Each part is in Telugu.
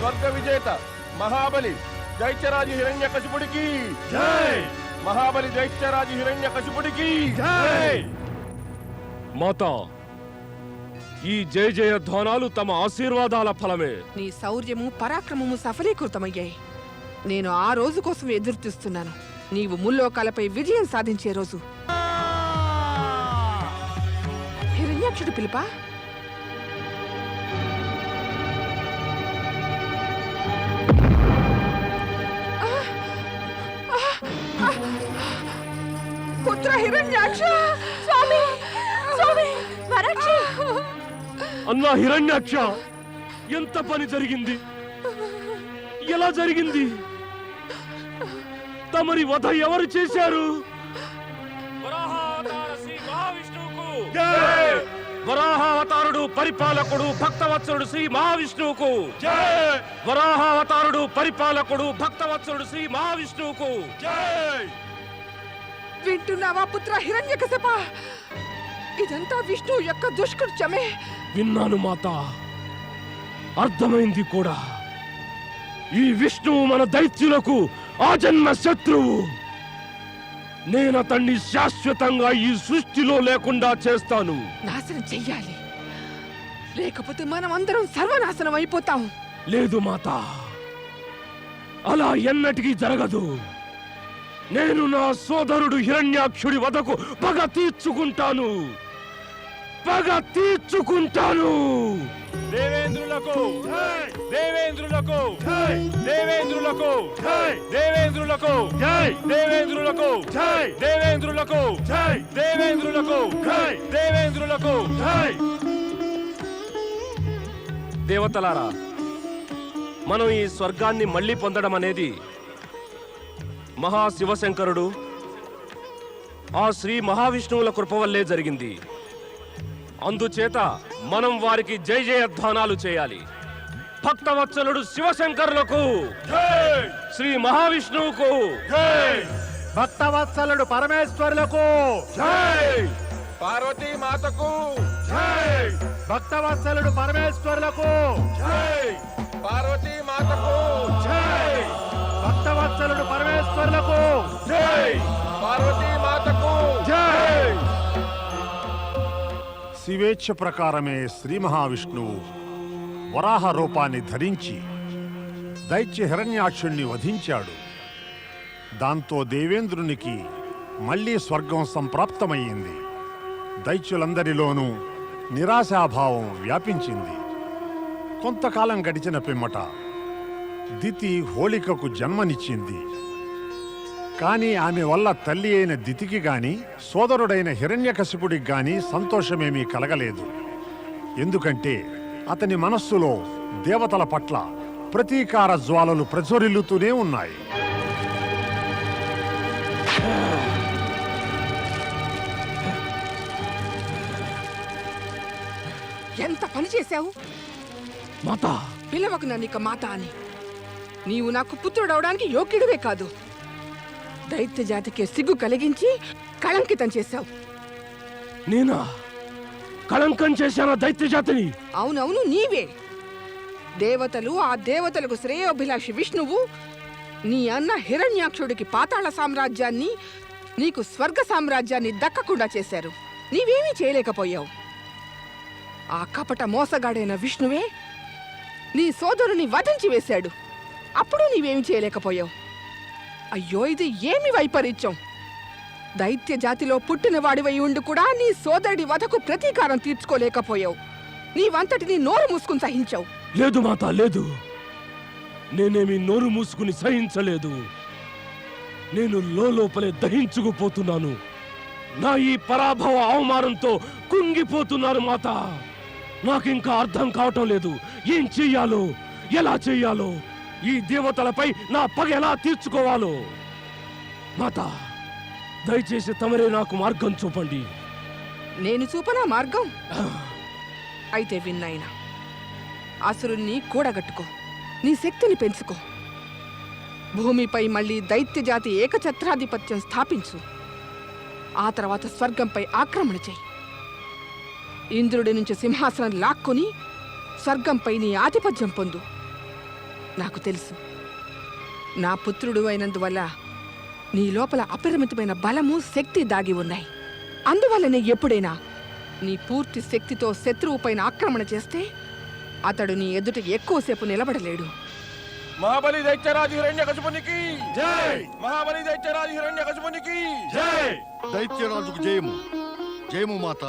స్వర్గ విజేత మహాబలి దైత్యరాజు హిరణ్య కశిపుడికి. జై! మహాబలి దైత్యరాజు హిరణ్య కశిపుడికి. జై! మాత ఈ జయ జయ ధ్వానాలు తమ ఆశీర్వాదాల ఫలమే. నీ శౌర్యము పరాక్రమము సఫలీకృతమయ్యాయి. నేను ఆ రోజు కోసం ఎదురుచూస్తున్నాను నీవు ముల్లోకాలపై విజయం సాధించే రోజు. హిరణ్యాక్షుడు పిలుపా? పుత్ర హిరణ్యాక్ష! స్వామి! స్వామి! పరాక్షి అన్నా హిరణ్యాక్ష! ఎంత పని జరిగింది? ఎలా జరిగింది? తమరి వధ ఎవరు చేశారు? వరాహావతారుడు పరిపాలకుడు భక్తవత్సరుడు శ్రీ మహావిష్ణువుకు! జై! వరాహావతారుడు పరిపాలకుడు భక్తవత్సరుడు శ్రీ మహావిష్ణువుకు! జై! వింటున్నావా పుత్ర హిరణ్యకశప? ఇదంతా విష్ణు యొక్క దుష్కృత్యమే. విన్నాను మాత. అర్థమైంది కూడా. ఈ విష్ణువు మన దైత్యులకు ఆజన్మ శత్రువు. నేనతన్ని శాశ్వతంగా ఈ సృష్టిలో లేకుండా చేస్తాను. నాశనం చెయ్యాలి. లేకపోతే మనం అందరం సర్వనాశనం అయిపోతాం. లేదు మాత. అలా ఎన్నటికీ జరగదు. నేను నా సోదరుడు హిరణ్యాక్షుడి వదకు పగ తీర్చుకుంటాను. పగ తీర్చుకుంటాను. దేవేంద్రులకు దేవేంద్రులకు దేవేంద్రులకు దేవేంద్రులకు దేవేంద్రులకు దేవేంద్రులకు దేవేంద్రులకు దేవేంద్రులకు. దేవతలారా మనం ఈ స్వర్గాన్ని మళ్ళీ పొందడం అనేది మహాశివశంకరుడు ఆ శ్రీ మహావిష్ణువుల కృప వల్లే జరిగింది. అందుచేత మనం వారికి జయ జయధ్వానాలు చేయాలి. భక్తవత్సలుడు శివశంకరులకు జై శ్రీ మహావిష్ణువుకు జై భక్తవత్సలుడు పరమేశ్వరులకు జై పార్వతీ మాతకు జై భక్తవత్సలుడు పరమేశ్వరులకు జై పార్వతీ మాతకు జై భక్తవత్సలుడు పరమేశ్వరులకు. జై పార్వతీ మాతకు జై. శివేచ్ఛ ప్రకారమే శ్రీ మహావిష్ణువు వరాహ రూపాన్ని ధరించి దైత్య హిరణ్యాక్షుణ్ణి వధించాడు. దాంతో దేవేంద్రునికి మళ్ళీ స్వర్గం సంప్రాప్తమయ్యింది. దైత్యులందరిలోనూ నిరాశాభావం వ్యాపించింది. కొంతకాలం గడిచిన పిమ్మట దితి హోళికకు జన్మనిచ్చింది. కానీ ఆమె వల్ల తల్లి అయిన దితికి గాని సోదరుడైన హిరణ్యకశిపుడికి గాని సంతోషమేమీ కలగలేదు. ఎందుకంటే అతని మనస్సులో దేవతల పట్ల ప్రతీకార జ్వాలలు ప్రజ్వరిల్లుతూనే ఉన్నాయి. ఎంత పని చేశావు? మాత. పిలవకు నన్ను ఇక మాత అని. నీవు నాకు పుత్రుడవడానికి యోగ్యుడివే కాదు. దైత్య జాతికి సిగ్గు కలిగించి కళంకితం చేశావు. నేనా? కళంకం చేశాన దైత్య జాతిని? అవునవును నీవే. దేవతలు ఆ దేవతలకు శ్రేయోభిలాషి విష్ణువు నీ అన్న హిరణ్యాక్షుడికి పాతాళ సామ్రాజ్యాన్ని నీకు స్వర్గ సామ్రాజ్యాన్ని దక్కకుండా చేశారు. నీవేమీ చేయలేకపోయావు. ఆ కపట మోసగాడైన విష్ణువే నీ సోదరుని వధించి వేశాడు. అప్పుడు నీవేమి చేయలేకపోయావు. అయ్యో ఇది ఏమి వైపరీత్యం? దైత్య జాతిలో పుట్టిన వాడివై ఉండి కూడా నీ సోదరుడి వధకు ప్రతీకారం తీర్చుకోలేకపోయావు. నీవంతటిని నోరు మూసుకుని సహించావు. లేదు మాత లేదు. నేనేమి నోరు మూసుకుని సహించలేదు. నేను లోపలే దహించుకుపోతున్నాను. నా ఈ పరాభవ అవమానంతో కుంగిపోతున్నారు మాత. నాకింకా అర్థం కావటం లేదు. ఏం చెయ్యాలో? ఎలా చెయ్యాలో? ఈ దేవతలపై నా పగ ఎలా తీర్చుకోవాలో? మాత దయచేసి తమరే నాకు మార్గం చూపండి. నేను చూపనా మార్గం? అయితే విన్నాయినా అసురుణ్ణి కూడగట్టుకో నీ శక్తిని పెంచుకో. భూమిపై మళ్ళీ దైత్య జాతి ఏకఛత్రాధిపత్యం స్థాపించు. ఆ తర్వాత స్వర్గంపై ఆక్రమణ చేయి. ఇంద్రుడి నుంచి సింహాసనం లాక్కొని స్వర్గంపై నీ ఆధిపత్యం పొందు. నాకు తెలుసు. నా పుత్రుడు అయినందువల్ల నీ లోపల అపరిమితమైన బలము శక్తి దాగి ఉన్నాయి. అందువల్లనే ఎప్పుడైనా నీ పూర్తి శక్తితో శత్రువుపైన ఆక్రమణ చేస్తే అతడు నీ ఎదుట ఎక్కువసేపు నిలబడలేడు. మహాబలి దైత్యరాజు హిరణ్య కసుపునికి జై! మహాబలి దైత్యరాజు హిరణ్య కసుపునికి జై! దైత్యరాజుకు జయము. జయము మాత.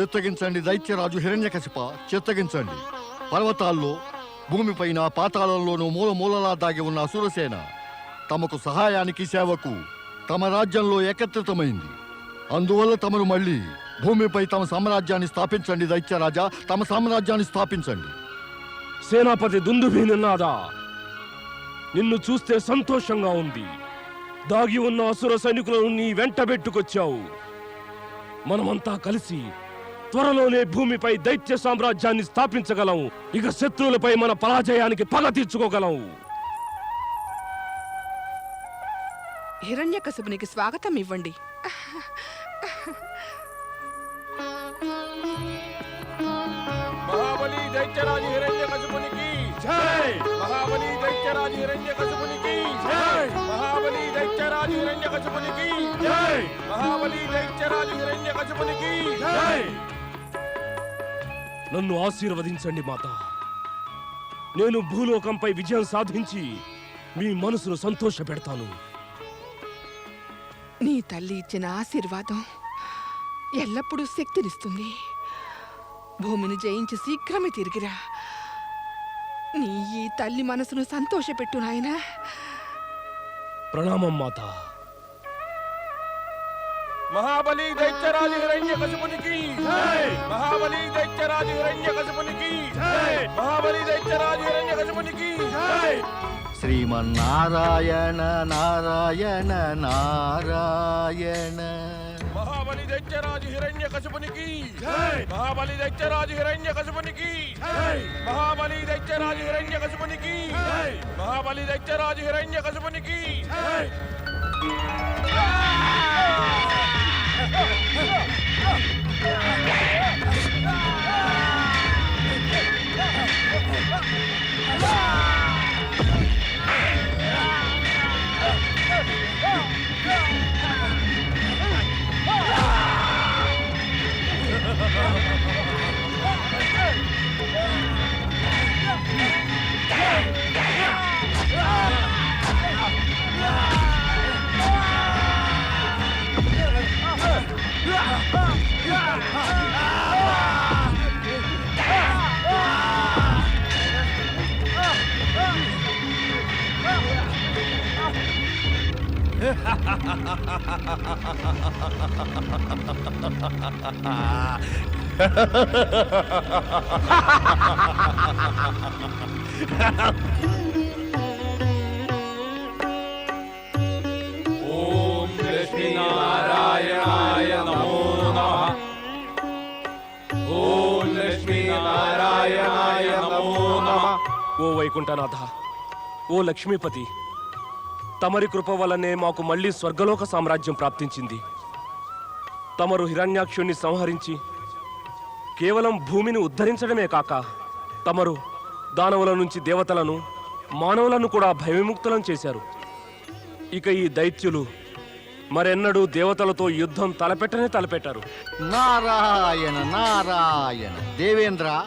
చిత్తగించండి దైత్యరాజు హిరణ్యకశిప చిత్తగించండి. పర్వతాల్లో భూమిపైన పాతాళంలోనూ మూల మూలలా దాగి ఉన్న అసురసేన తమకు సహాయానికి సేవకు తమ రాజ్యంలో ఏకత్రితమైంది. అందువల్ల తమను మళ్ళీ భూమిపై తమ సామ్రాజ్యాన్ని స్థాపించండి దైత్యరాజా. తమ సామ్రాజ్యాన్ని స్థాపించండి. సేనాపతి దుందుభి నిన్నాదా? నిన్ను చూస్తే సంతోషంగా ఉంది. దాగి ఉన్న అసుర సైనికులను నీ వెంట పెట్టుకొచ్చావు. మనమంతా కలిసి త్వరలోనే భూమిపై దైత్య సామ్రాజ్యాన్ని స్థాపించగలం ఇక శత్రువులపై మన పరాజయానికి పగ తీర్చుకోగలం హిరణ్యకశిపునికి స్వాగతం ఇవ్వండి. మహాబలి దైత్యరాజు జై! మహాబలి దైత్యరాజు హిరణ్య కసుపునికి జై! మహాబలి దైత్యరాజు హిరణ్య కసుపునికి జై! మహాబలి దైత్యరాజు హిరణ్య కసుపునికి జై! నన్ను ఆశీర్వదించండి మాత. నేను భూలోకంపై విజయం సాధించి మీ మనసును సంతోష పెడతాను నీ తల్లి ఇచ్చిన ఆశీర్వాదం ఎల్లప్పుడూ శక్తినిస్తుంది. భూమిని జయించి శీఘ్రమే తిరిగిరా. నీ ఈ తల్లి మనసును సంతోషపెట్టు నాయనా. ప్రణామం మాత. మహాబలి దైత్యరాజు హిరణ్య కసుపునికి మహాబలి దైత్యరాజు హిరణ్య కసుపునికి మహాబలి దైత్యరాజు హిరణ్య కసుపునికి శ్రీమన్నారాయణ నారాయణ నారాయణ. మహాబలి దైత్యరాజు హిరణ్య కసుపునికి మహాబలి దైత్యరాజు హిరణ్య కసుపునికి మహాబలి దైత్యరాజు హిరణ్య కసుపునికి మహాబలి దైత్యరాజు హిరణ్య Thank. ओम लक्ष्मी नारायणाय नमो नमः। ओम लक्ष्मी नारायणाय नमो नमः। ओ वैकुंठनाथ ओ लक्ष्मीपति। తమరి కృప వల్లనే మాకు మళ్ళీ స్వర్గలోక సామ్రాజ్యం ప్రాప్తించింది. తమరు హిరణ్యాక్షుణ్ణి సంహరించి కేవలం భూమిని ఉద్ధరించడమే కాక తమరు దానవుల నుంచి దేవతలను మానవులను కూడా భయవిముక్తులను చేశారు. ఇక ఈ దైత్యులు మరెన్నడూ దేవతలతో యుద్ధం తలపెట్టనే తలపెట్టారు. నారాయణ నారాయణ దేవేంద్ర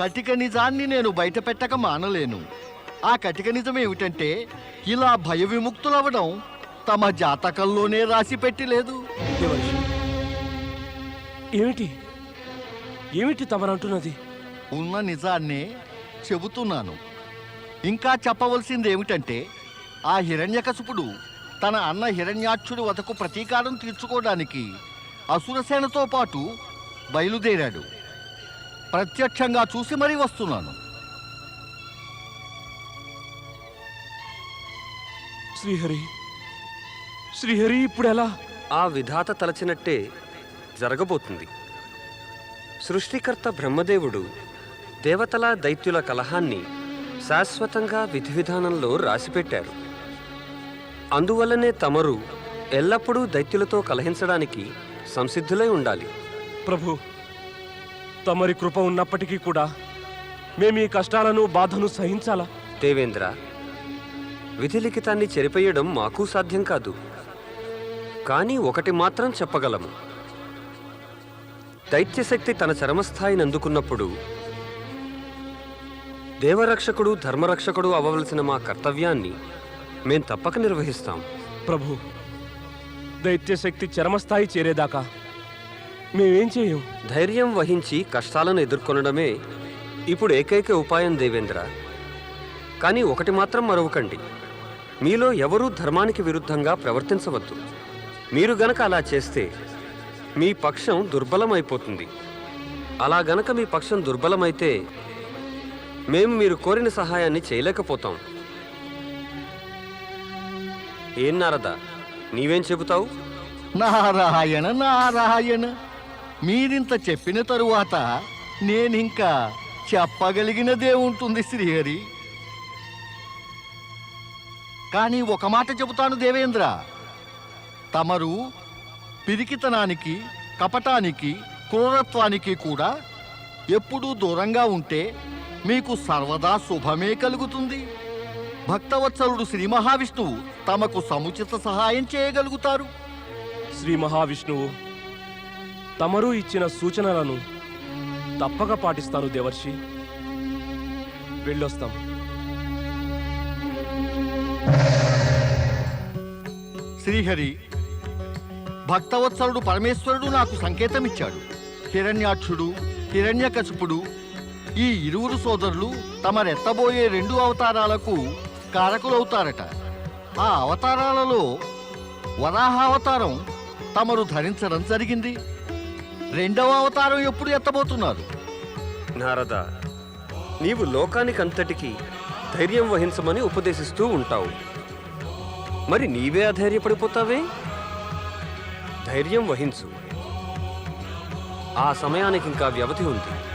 కటిక నిజాన్ని నేను బయట పెట్టక మానలేను. ఆ కటిక నిజం ఏమిటంటే ఇలా భయ విముక్తులవడం తమ జాతకంలోనే రాసి పెట్టలేదు. దేవర్షి ఏమిటి? ఏమిటి తమరంటున్నది ఉన్న నిజాన్నే చెబుతున్నాను. ఇంకా చెప్పవలసింది ఏమిటంటే ఆ హిరణ్యకశిపుడు తన అన్న హిరణ్యాక్షుడి వతకు ప్రతీకారం తీర్చుకోవడానికి అసురసేనతో పాటు బయలుదేరాడు. ప్రత్యక్షంగా చూసి మరీ వస్తున్నాను. శ్రీహరి. శ్రీహరి ఇప్పుడు ఎలా ఆ విధాత తలచినట్టే జరగబోతుంది. సృష్టికర్త బ్రహ్మదేవుడు దేవతల దైత్యుల కలహాన్ని శాశ్వతంగా విధి విధానంలో రాసిపెట్టారు. అందువల్లనే తమరు ఎల్లప్పుడూ దైత్యులతో కలహించడానికి సంసిద్ధులై ఉండాలి. ప్రభు తమరి కృప ఉన్నప్పటికీ కూడా మేము ఈ కష్టాలను బాధను సహించాలా? దేవేంద్ర విధిలిఖితాన్ని చెరిపేయడం మాకు సాధ్యం కాదు. కానీ ఒకటి మాత్రం చెప్పగలము. దైత్యశక్తి తన చరమస్థాయిని అందుకున్నప్పుడు దేవరక్షకుడు ధర్మరక్షకుడు అవ్వవలసిన మా కర్తవ్యాన్ని మేం తప్పక నిర్వహిస్తాం. ప్రభు దైత్యశక్తి చరమస్థాయి చేరేదాకా మేమేం చేయం? ధైర్యం వహించి కష్టాలను ఎదుర్కొనడమే ఇప్పుడు ఏకైక ఉపాయం దేవేంద్ర. కానీ ఒకటి మాత్రం మరవకండి. మీలో ఎవరూ ధర్మానికి విరుద్ధంగా ప్రవర్తించవద్దు. మీరు గనక అలా చేస్తే మీ పక్షం దుర్బలమైపోతుంది. అలా గనక మీ పక్షం దుర్బలమైతే మేము మీరు కోరిన సహాయాన్ని చేయలేకపోతాం. ఏం నారదా నీవేం చెబుతావు? నారాయణ నారాయణ మీరింత చెప్పిన తరువాత నేనింకా చెప్పగలిగినదే ఉంటుంది శ్రీహరి. కానీ ఒక మాట చెబుతాను దేవేంద్ర. తమరు పిరికితనానికి కపటానికి క్రూరత్వానికి కూడా ఎప్పుడూ దూరంగా ఉంటే మీకు సర్వదా శుభమే కలుగుతుంది. భక్తవత్సలుడు శ్రీ మహావిష్ణువు తమకు సముచిత సహాయం చేయగలుగుతారు. శ్రీ మహావిష్ణువు తమరు ఇచ్చిన సూచనలను తప్పక పాటిస్తాను దేవర్షి. వెళ్ళొస్తాం. శ్రీహరి భక్తవత్సరుడు పరమేశ్వరుడు నాకు సంకేతం ఇచ్చాడు హిరణ్యాక్షుడు హిరణ్యకశిపుడు ఈ ఇరువురు సోదరులు తమరెత్తబోయే రెండు అవతారాలకు కారకులవుతారట. ఆ అవతారాలలో వరాహావతారం తమరు ధరించడం జరిగింది. రెండవ అవతారం ఎప్పుడు ఎత్తబోతున్నారు? నారద నీవు లోకానికంతటికీ ధైర్యం వహించమని ఉపదేశిస్తూ ఉంటావు. మరి నీవే అధైర్యపడిపోతావే? ధైర్యం వహించు. ఆ సమయానికి ఇంకా వ్యవధి ఉంది.